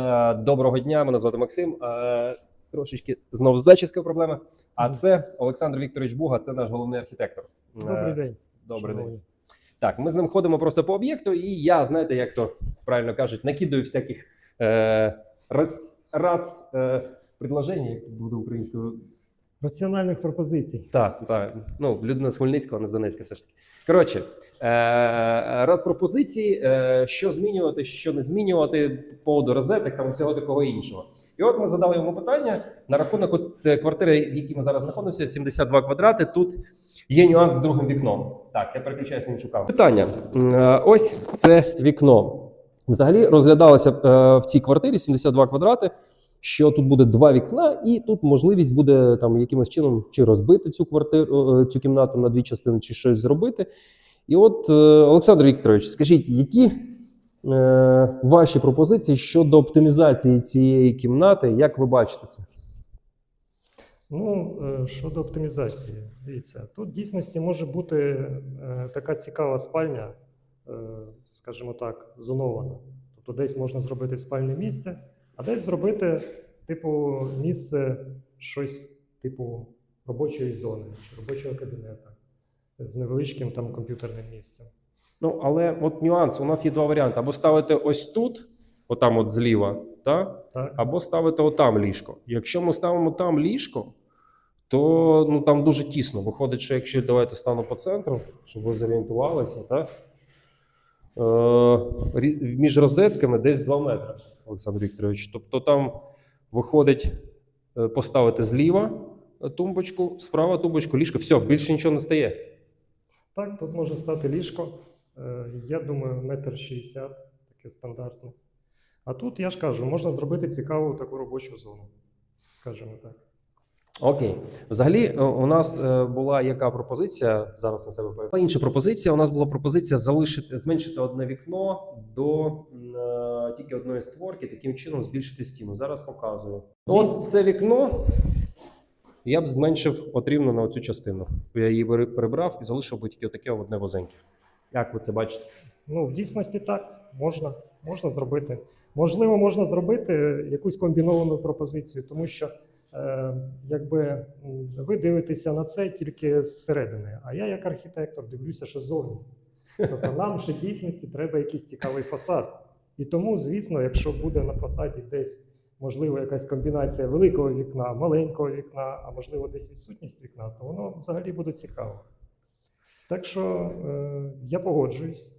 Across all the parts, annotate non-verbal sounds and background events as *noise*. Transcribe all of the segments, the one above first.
Е, Доброго дня, мене звати Максим. Е, Трошечки знову з зачіскою проблема. А це Олександр Вікторович Буга, це наш головний архітектор. Е, Добрий день. Добрий день. Так, ми з ним ходимо просто по об'єкту, і я, знаєте, як то правильно кажуть, накидаю всяких е, ра- рац е, предложень, як буде українською. Раціональних пропозицій. Так, так. Ну, людина з Хмельницького, не з Донецька, все ж таки. Коротше, е, раз пропозиції, е, що змінювати, що не змінювати по поводу розеток, там всього такого іншого. І от ми задали йому питання на рахунок от, е, квартири, в якій ми зараз знаходимося, 72 квадрати. Тут є нюанс з другим вікном. Так, я переключаюся на іншу камеру. Питання: е, ось це вікно. Взагалі розглядалося е, в цій квартирі 72 квадрати. Що тут буде два вікна, і тут можливість буде там якимось чином чи розбити цю квартиру, е, цю кімнату на дві частини, чи щось зробити. І от, е, Олександр Вікторович, скажіть, які е, ваші пропозиції щодо оптимізації цієї кімнати? Як ви бачите це? Ну, е, щодо оптимізації, дивіться, тут в дійсності може бути така цікава спальня, скажімо так, зонована. Тобто десь можна зробити спальне місце, а десь зробити, типу, місце щось типу робочої зони чи робочого кабінету з невеличким там комп'ютерним місцем. Ну, але от нюанс: у нас є два варіанти: або ставити ось тут, отам от зліва, та? Так? або ставити отам ліжко. Якщо ми ставимо там ліжко, то ну, там дуже тісно. Виходить, що якщо давайте стану по центру, щоб ви зорієнтувалися, так? Е, між розетками десь 2 метри, Олександр Вікторович. Тобто там виходить е, поставити зліва тумбочку, справа тумбочку, ліжко, все, більше нічого не стає. Так, тут може стати ліжко. Е, Я думаю, метр шістдесят, таке стандартне. А тут, я ж кажу, можна зробити цікаву таку робочу зону, скажімо так. Окей. Взагалі, е, у нас е, була яка пропозиція? Зараз на себе повідомляю. Інша пропозиція. У нас була пропозиція залишити, зменшити одне вікно до е, тільки одної створки, таким чином збільшити стіну. Зараз показую. От це вікно. Я б зменшив от рівно на оцю частину. Я її перебрав і залишив би тільки отаке одне возеньке. Як ви це бачите? Ну, в дійсності так, можна, можна зробити. Можливо, можна зробити якусь комбіновану пропозицію, тому що якби ви дивитеся на це тільки зсередини, а я, як архітектор, дивлюся, що ззовні. Тобто нам ще дійсності треба якийсь цікавий фасад. І тому, звісно, якщо буде на фасаді десь можливо якась комбінація великого вікна, маленького вікна, а можливо десь відсутність вікна, то воно взагалі буде цікаво. Так що е, я погоджуюсь,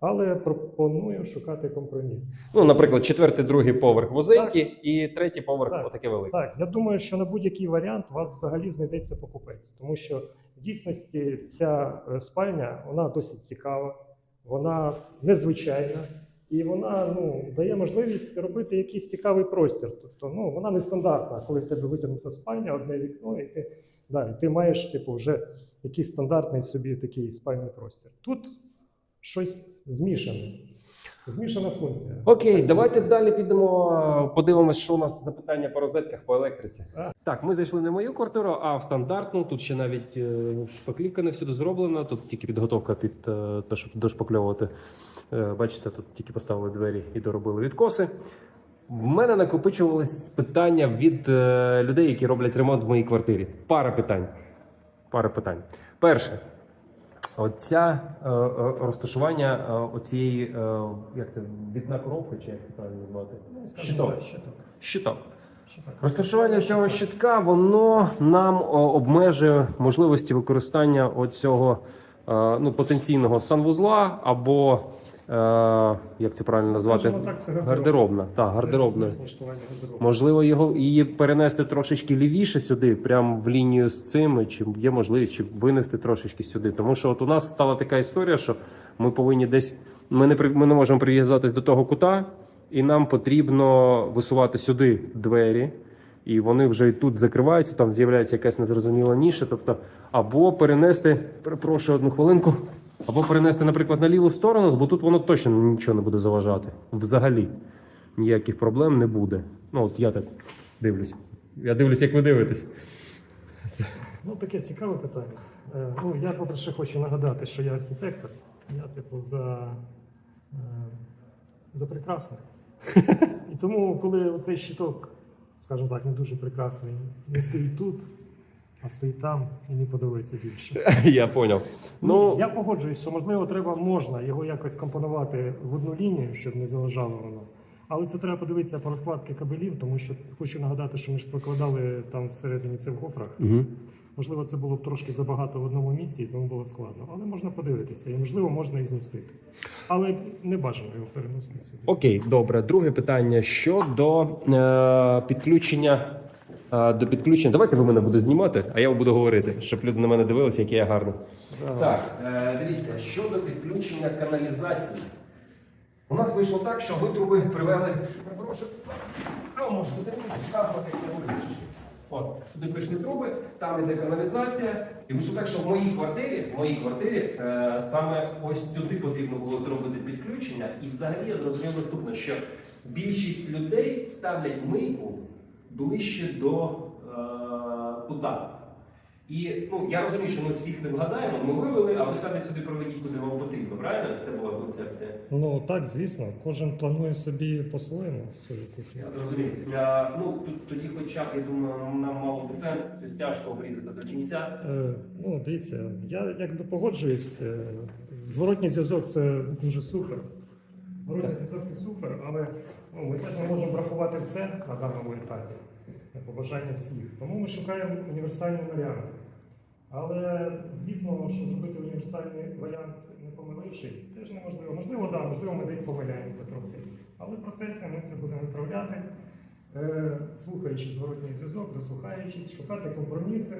але пропоную шукати компроміс. Ну, наприклад, четвертий, другий поверх возенький і третій поверх Так. отаке велике. Так, я думаю, що на будь-який варіант у вас взагалі знайдеться покупець, тому що в дійсності ця е, спальня вона досить цікава, вона незвичайна і вона ну, дає можливість робити якийсь цікавий простір. Тобто, ну, вона нестандартна, коли в тебе витягнута спальня, одне вікно, і ти, да, і ти маєш типу, вже якийсь стандартний собі такий спальний простір. Тут щось змішане. Змішана функція. Окей, давайте далі підемо, подивимось, що у нас за питання по розетках по електриці. А. Так, ми зайшли не в мою квартиру, а в стандартну. Тут ще навіть е, шпаклівка не всюди зроблена. Тут тільки підготовка під е, те, щоб дошпакльовувати. Е, Бачите, тут тільки поставили двері і доробили відкоси. В мене накопичувались питання від е, людей, які роблять ремонт в моїй квартирі. Пара питань. Пара питань. Перше, Оця е, е, розташування е, оцієї, як це, відна коробки, чи як це правильно назвати? Ну, Щиток. щиток. Щиток. Розташування цього щитка воно нам обмежує можливості використання оцього ну, потенційного санвузла або як це правильно назвати? Скажімо так, це гардероб. Гардеробна. Так, гардеробна. Можливо, його її перенести трошечки лівіше сюди, прямо в лінію з цими, чи є можливість, чи винести трошечки сюди. Тому що от у нас стала така історія, що ми повинні десь ми не ми не можемо прив'язатись до того кута, і нам потрібно висувати сюди двері. І вони вже і тут закриваються, там з'являється якась незрозуміла ніша. Тобто, або перенести, перепрошую одну хвилинку, або перенести, наприклад, на ліву сторону, бо тут воно точно нічого не буде заважати. Взагалі ніяких проблем не буде. Ну, от я так дивлюсь. Я дивлюсь, як ви дивитесь. Ну, таке цікаве питання. Е, Ну, я, по-перше, хочу нагадати, що я архітектор. Я, типу, за, е, за прекрасне. *laughs* І тому, коли цей щиток, скажімо так, не дуже прекрасний, не стоїть тут, а стоїть там, мені подобається більше. *laughs* Я поняв. Ну, я погоджуюсь, що можливо треба можна його якось компонувати в одну лінію, щоб не заважало воно. Але це треба подивитися по розкладці кабелів, тому що хочу нагадати, що ми ж прокладали там всередині це в гофрах. угу. Можливо, це було б трошки забагато в одному місці, і тому було складно. Але можна подивитися, і можливо можна і змістити. Але не бажано його переносити сюди. Окей, добре. Друге питання щодо е, підключення. До підключення. Давайте ви мене будете знімати, а я буду говорити, щоб люди на мене дивилися, який я гарний. Так, е, дивіться, щодо підключення каналізації. У нас вийшло так, що ви труби привели. Прошу, а може бути показувати, як. От, сюди прийшли труби, там іде каналізація. І вийшло так, що в моїй квартирі, в моїй квартирі е, саме ось сюди потрібно було зробити підключення. І взагалі я зрозумів наступне, що більшість людей ставлять мийку ближче до е, кута. І ну, я розумію, що ми всіх не вгадаємо, ми вивели, а ви самі собі проведіть, куди вам потрібно. Правильно? Це була концепція. Ну так, звісно, кожен планує собі по-своєму свою кухню. Я зрозумів. Я, ну, тут, тоді хоча б, я думаю, нам мало би сенс цю стяжку обрізати до кінця. Е, ну, дивіться, я якби погоджуюсь. е, Зворотній зв'язок це дуже супер. Зворотній зв'язок це супер, але ну, ми теж не можемо врахувати все на даному етапі, побажання всіх. Тому ми шукаємо універсальний варіант. Але звісно, що зробити універсальний варіант, не помилившись, теж неможливо. Можливо, так, можливо, ми десь помиляємося трохи. Але в процесі ми це будемо виправляти, е, слухаючи зворотній зв'язок, дослухаючись, шукати компроміси.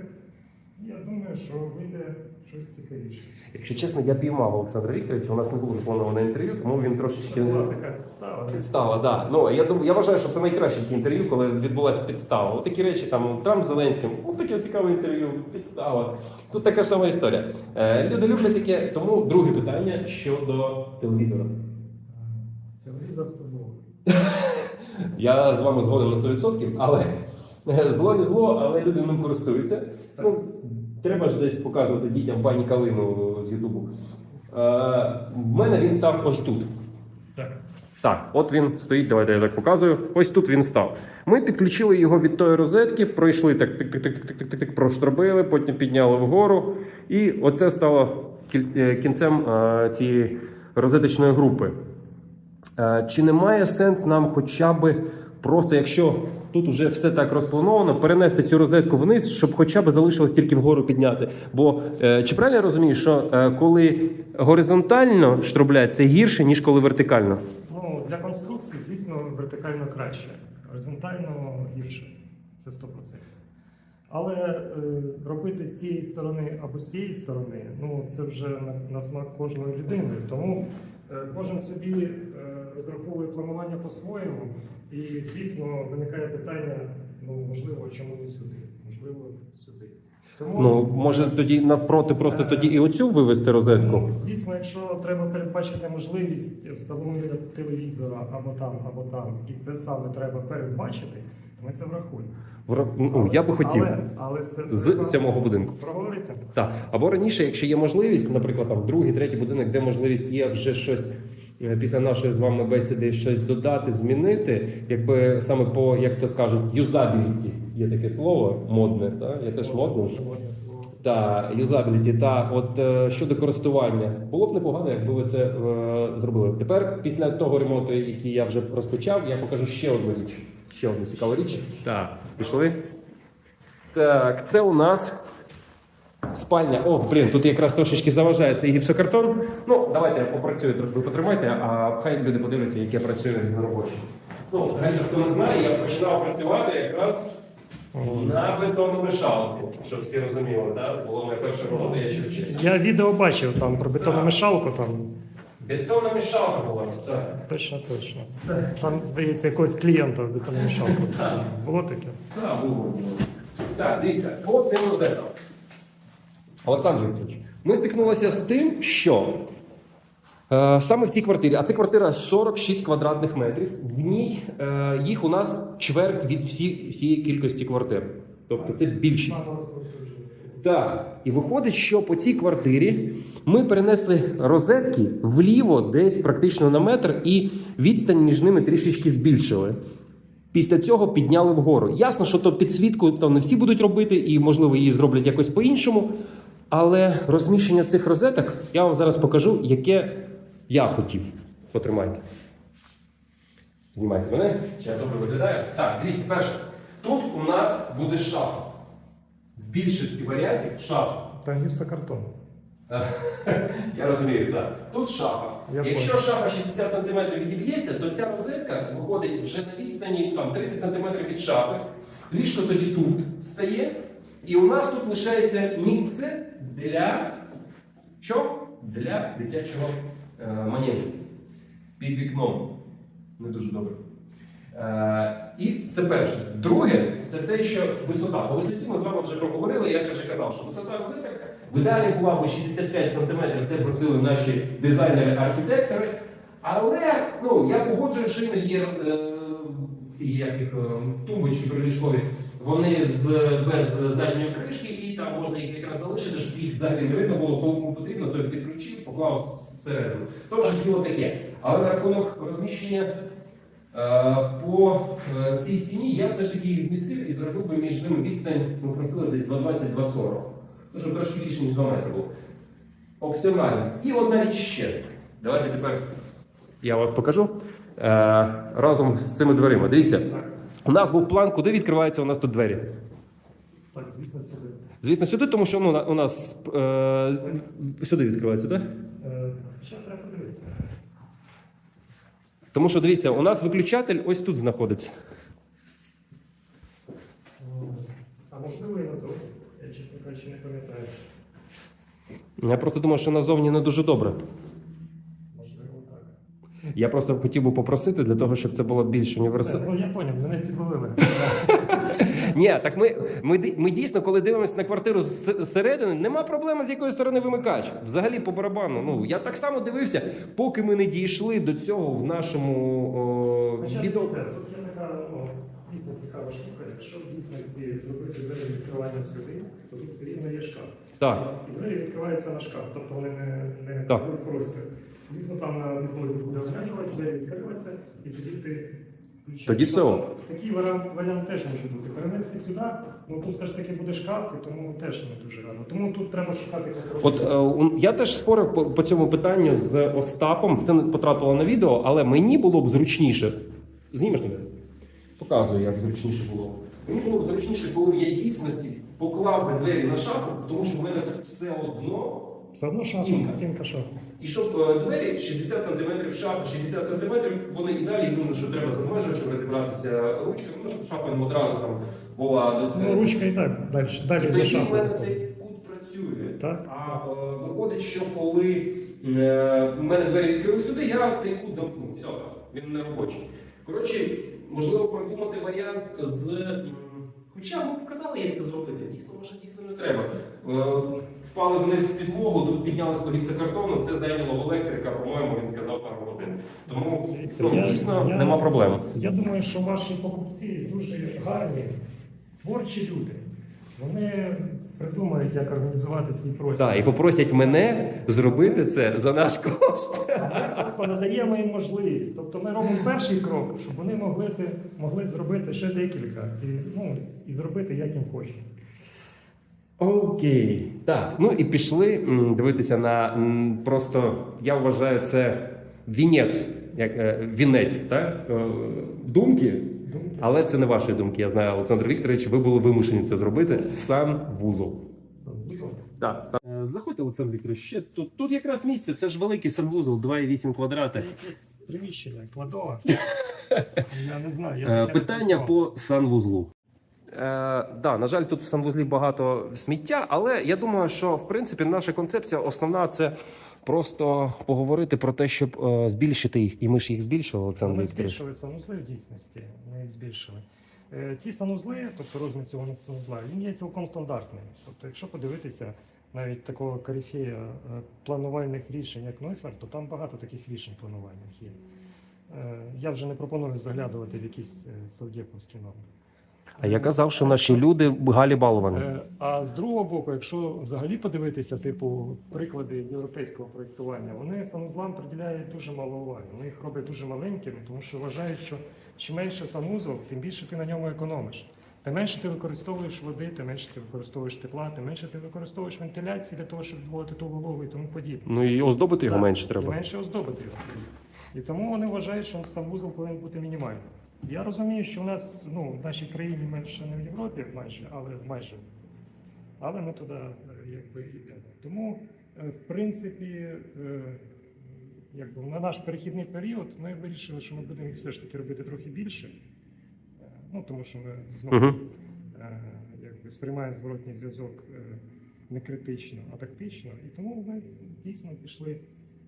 І я думаю, що вийде щось цікавіше. Якщо чесно, я піймав Олександра Вікторовича, у нас не було заплановано інтерв'ю, тому він трошечки. Це була така підстава. Підстава, да. Ну я думаю, я вважаю, що це найкраще таке інтерв'ю, коли відбулася підстава. От такі речі, там Трамп з Зеленським, от таке цікаве інтерв'ю, підстава. Тут така ж сама історія. Е, люди люблять таке, тому друге питання щодо телевізора. Телевізор це зло. *laughs* Я з вами згоден на 100%, але е, зло не зло, але люди ним користуються. Ну, треба ж десь показувати дітям пані Калину з Ютубу. Е, в мене він став ось тут. Так. Так, от він стоїть, давайте я так показую. Ось тут він став. Ми підключили його від тої розетки, пройшли так, тик, тик, тик, тик, тик, проштробили, потім підняли вгору. І оце стало е, кінцем е, цієї розеточної групи. Чи не має сенс нам хоча б просто, якщо тут вже все так розплановано, перенести цю розетку вниз, щоб хоча б залишилось тільки вгору підняти? Бо е, чи правильно я розумію, що е, коли горизонтально штроблять, це гірше, ніж коли вертикально? Ну, для конструкції, звісно, вертикально краще, горизонтально гірше. Це 100%. Але е, робити з цієї сторони або з цієї сторони, ну це вже на, на смак кожної людини. Тому е, кожен собі е, розраховує планування по-своєму. І, звісно, виникає питання: ну можливо, чому не сюди? Можливо, сюди. Тому Ну, може тоді навпроти, просто тоді і оцю вивести розетку. Ну, звісно, якщо треба передбачити можливість встановлення телевізора або там, або там, і це саме треба передбачити, то ми це врахуємо. Вра- Ну, я би хотів Але, але це з сьомого будинку. проговорити. Так. Або раніше, якщо є можливість, наприклад, там другий, третій будинок, де можливість є вже щось е, після нашої з вами бесіди щось додати, змінити, якби саме по, як то кажуть, юзабіліті. Є таке слово модне, так? Я теж модне. Модне слово. Та юзабіліті, та от е, щодо користування, було б непогано, якби ви це е, зробили. Тепер, після того ремонту, який я вже розпочав, я покажу ще одну річ. Ще одну цікаву річ. Так, пішли. Так, це у нас спальня. О, блін, тут якраз трошечки заважає цей гіпсокартон. Ну, давайте я попрацюю трохи, ви потримайте, а хай люди подивляться, як я працюю різноробоче. Ну, взагалі, хто не знає, я починав працювати якраз на бетономішалці, щоб всі розуміли, да? Це була моя перша робота, я ще вчився. Я відео бачив там про бетономішалку, там Бетономішалка була. Так. точно, точно. Там, здається, якогось клієнта бетономішалку. Було таке? Так, було. Так, дивіться, цим розетам. Олександр Вікторович, ми стикнулися з тим, що е, саме в цій квартирі, а це квартира 46 квадратних метрів, в ній е, їх у нас чверть від всі, всієї кількості квартир. Тобто це більшість. Так, і виходить, що по цій квартирі ми перенесли розетки вліво, десь практично на метр, і відстань між ними трішечки збільшили. Після цього підняли вгору. Ясно, що то підсвітку там не всі будуть робити, і можливо її зроблять якось по-іншому. Але розміщення цих розеток я вам зараз покажу, яке я хотів. Потримайте. Знімайте мене. Чи я добре виглядаю? Так, дивіться, перше. Тут у нас буде шафа. В більшості варіантів шафа. Та гіпсокартон. *laughs* Я розумію, так. Тут шафа. Я Якщо понял. шафа 60 см відіб'ється, то ця розетка виходить вже на відстані там, 30 см від шафи. Ліжко тоді тут стає. І у нас тут лишається місце для чого? Для дитячого е, манежу. Під вікном. Не дуже добре. Е, і це перше. Друге, це те, що висота. По висоті ми з вами вже проговорили, я вже казав, що висота розеток в ідеалі була б 65 см, це просили наші дизайнери-архітектори. Але ну, я погоджую, що іноді є е, ці як їх, е, тумбочки приліжкові, вони з, без задньої кришки, і там можна їх якраз залишити, щоб їх взагалі не видно було, кому потрібно, то підключив, поклав всередину. То вже діло таке. Але на рахунок розміщення Е, По е, цій стіні я все ж таки їх змістив і зробив би між ними відстань, ми просили десь 220-240. Ну, щоб трошки більше, ніж 2 метри було. Опціонально. І одна річ ще. Давайте тепер я вас покажу разом з цими дверима. Дивіться, у нас був план, куди відкриваються у нас тут двері. Так, звісно, сюди. Звісно, сюди, тому що ну, у нас е, сюди відкриваються, так? Е, Ще треба подивитися. Тому що дивіться, у нас виключатель ось тут знаходиться. А можливо і назовні. Я, чесно кажучи, не пам'ятаю. Я просто думаю, що назовні не дуже добре. Я просто хотів би попросити для того, щоб це було більш універсально. ну я поняв, мене підловили. *laughs* Ні, так ми, ми, ми дійсно, коли дивимося на квартиру зсередини, нема проблеми, з якої сторони вимикач. Взагалі по барабану. Ну я так само дивився, поки ми не дійшли до цього в нашому о, відео. це, тут є така ну, дійсно цікава штука. Якщо в дійсності зробити двері відкривання сюди, то тут все рівно є шкаф. Так. І двері відкриваються на шкаф, тобто вони не, не Так. Звісно, там на підлозі буде обмежувати, двері відкрилися, і тоді ти включаєш. Тоді все ок. Тобто, Такий варіант, варіант теж може бути. Перенести сюди, ну тут все ж таки буде шкаф, і тому теж не дуже рано. Тому тут треба шукати. От е, у- я теж спорив по, по цьому питанню з Остапом. Це не потрапило на відео, але мені було б зручніше. Знімеш мене? Показую, як зручніше було. Мені було б зручніше, коли я дійсності поклав би двері на шафу, тому що в мене все одно Все одно шафа, стінка. стінка шафа. І щоб е, двері 60 см шафа, 60 см, вони і далі єдине, що треба з обмежувачем розібратися ручкою, ну, щоб шафа не одразу там була. е, Ну, ручка і так далі, далі за тоді в мене цей кут працює. Так. А е, виходить, що коли в мене двері відкрили сюди, я цей кут замкнув. Все, він не робочий. Коротше, можливо, продумати варіант з. Хоча ми показали, як це зробити. Дійсно, може, дійсно не треба. Е, Впали вниз в підлогу, тут піднялись по картону, це зайняло в електрика, по-моєму, він сказав пару годин. Тому це ну, я- дійсно я- нема проблем. Я думаю, що ваші покупці дуже гарні, творчі люди. Вони придумають, як організувати свій простір. Так, і попросять мене зробити це за наш кошт. А ми просто надаємо їм можливість. Тобто ми робимо перший крок, щоб вони могли, могли зробити ще декілька і, ну, і зробити, як їм хочеться. Окей. Так, ну і пішли дивитися на просто, я вважаю, це вінець, як е, вінець, так? Е, думки. Думки? Але це не вашої думки. Я знаю, Олександр Вікторович, ви були вимушені це зробити. Санвузол. Санвузол. Так, сан... заходьте, Олександр Вікторович. Ще тут, тут якраз місце. Це ж великий санвузол, 2,8 Це квадрати. якесь приміщення, кладова. *laughs* Я не знаю. Я Е, не Питання по санвузлу. Е, да, на жаль, тут в санвузлі багато сміття, але я думаю, що в принципі наша концепція основна це просто поговорити про те, щоб е, збільшити їх. І ми ж їх збільшили, Олександр Ми Вікторович. збільшили санузли в дійсності. Ми їх збільшили. Е, Ті санузли, тобто розмір цього санузла, він є цілком стандартним. Тобто, якщо подивитися навіть такого корифея е, планувальних рішень, як Нойфер, то там багато таких рішень планувальних є. Е, Я вже не пропоную заглядувати в якісь е, совдєповські норми. А я казав, що наші люди галі балувані. Е, А з другого боку, якщо взагалі подивитися, типу, приклади європейського проєктування, вони санузлам приділяють дуже мало уваги. Вони їх роблять дуже маленькими, тому що вважають, що чим менше санузел, тим більше ти на ньому економиш. Тим менше ти використовуєш води, тим менше ти використовуєш тепла, тим менше ти використовуєш вентиляції для того, щоб відводити ту вологу і тому подібне. Ну і оздобити його Так, менше І треба. менше оздобити його. І тому вони вважають, що санвузол повинен бути мінімальним. Я розумію, що в нас ну, в нашій країні менше не в Європі майже, але майже. Але ми туди е, якби йдемо. Тому, е, в принципі, е, якби на наш перехідний період ми вирішили, що ми будемо їх все ж таки робити трохи більше. Ну, тому що ми знову Мгм. е, якби сприймаємо зворотній зв'язок не критично, а тактично. І тому ми дійсно пішли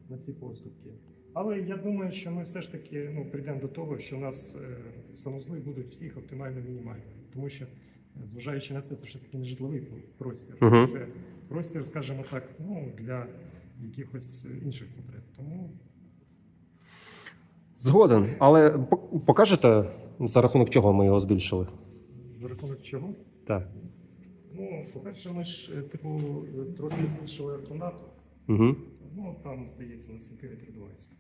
на ці поступки. Але я думаю, що ми все ж таки ну, прийдемо до того, що у нас е, санузли будуть всіх оптимально мінімальними. Тому що, е, зважаючи на це, це все ж таки не житловий простір. Мгм. Це простір, скажімо так, ну, для якихось інших потреб. Тому Згоден. Але пок- покажете, за рахунок чого ми його збільшили? за рахунок чого? Так. Ну, по-перше, ми ж е, типу е, трохи збільшили кімнату. Угу. Ну, там, здається, на сантиметрів 20.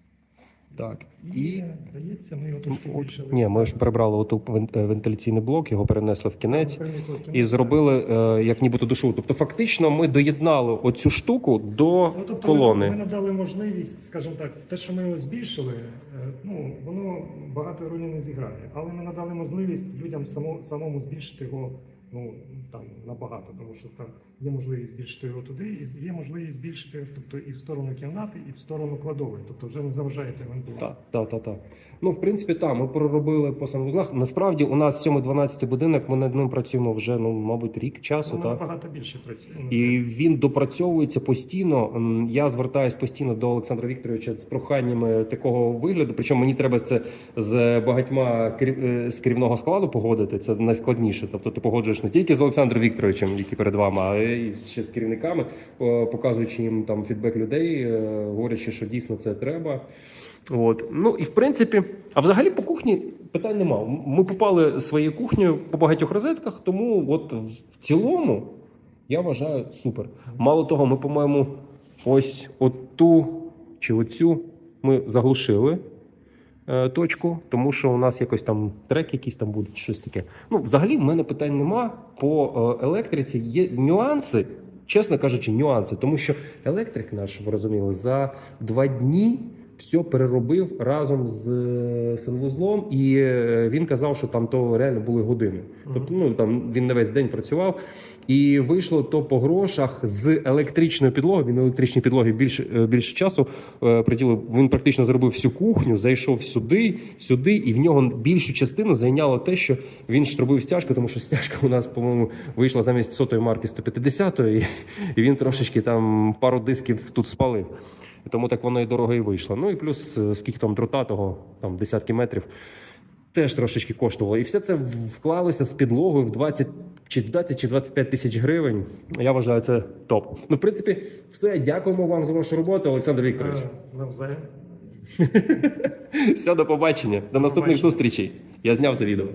Так. І, І- здається, ми його трошки От, ні, ми ж прибрали оту е, вентиляційний блок, його перенесли в кінець. Перенесли в І зробили е, як нібито душу. Тобто, фактично, ми доєднали оцю штуку до Ну, тобто Ми, колони. ми надали можливість, скажімо так, те, що ми його збільшили, е, ну воно багато ролі не зіграє. Але ми надали можливість людям само, самому збільшити його ну там набагато, тому що там є можливість збільшити його туди, і є можливість збільшити, тобто і в сторону кімнати, і в сторону кладової. Тобто вже не заважаєте вентиляції. Так, так, так, так. Ну, в принципі, так, ми проробили по санвузлах. Насправді, у нас 7-12 будинок, ми над ним працюємо вже, ну, мабуть, рік часу. Ми так. набагато більше працюємо. І він допрацьовується постійно. Я звертаюсь постійно до Олександра Вікторовича з проханнями такого вигляду. Причому мені треба це з багатьма керів- е, з керівного складу погодити. Це найскладніше. Тобто ти погоджуєш не тільки з Олександром Вікторовичем, який перед вами, а й ще з керівниками, показуючи їм там фідбек людей, е, говорячи, що дійсно це треба. От. Ну і в принципі, а взагалі по кухні питань нема. Ми попали своєю кухнею по багатьох розетках, тому от в цілому я вважаю супер. Мало того, ми, по-моєму, ось оту чи оцю ми заглушили точку, тому що у нас якось там трек якийсь там буде, щось таке. Ну, взагалі, в мене питань нема. По е, електриці є нюанси, чесно кажучи, нюанси, тому що електрик наш, ви розуміли, за два дні. Все переробив разом з е, санвузлом, і е, він казав, що там то реально були години. Тобто, ну там він не весь день працював, і вийшло то по грошах з електричної підлоги. Він електричній підлоги більше, більше часу е, приділив. Він практично зробив всю кухню, зайшов сюди, сюди, і в нього більшу частину зайняло те, що він ж робив стяжку, тому що стяжка у нас, по-моєму, вийшла замість сотої марки 150-ї, і він трошечки там пару дисків тут спалив. Тому так воно і дорого і вийшло. Ну і плюс е, скільки там дрота того, там десятки метрів теж трошечки коштувало. І все це вклалося з підлогою в 20 чи 20 чи 25 тисяч гривень. Я вважаю, це топ. Ну, в принципі, все. Дякуємо вам за вашу роботу, Олександр Вікторович. Е, Навзаєм. *laughs* Все, до побачення. До наступних зустрічей. Я зняв це відео.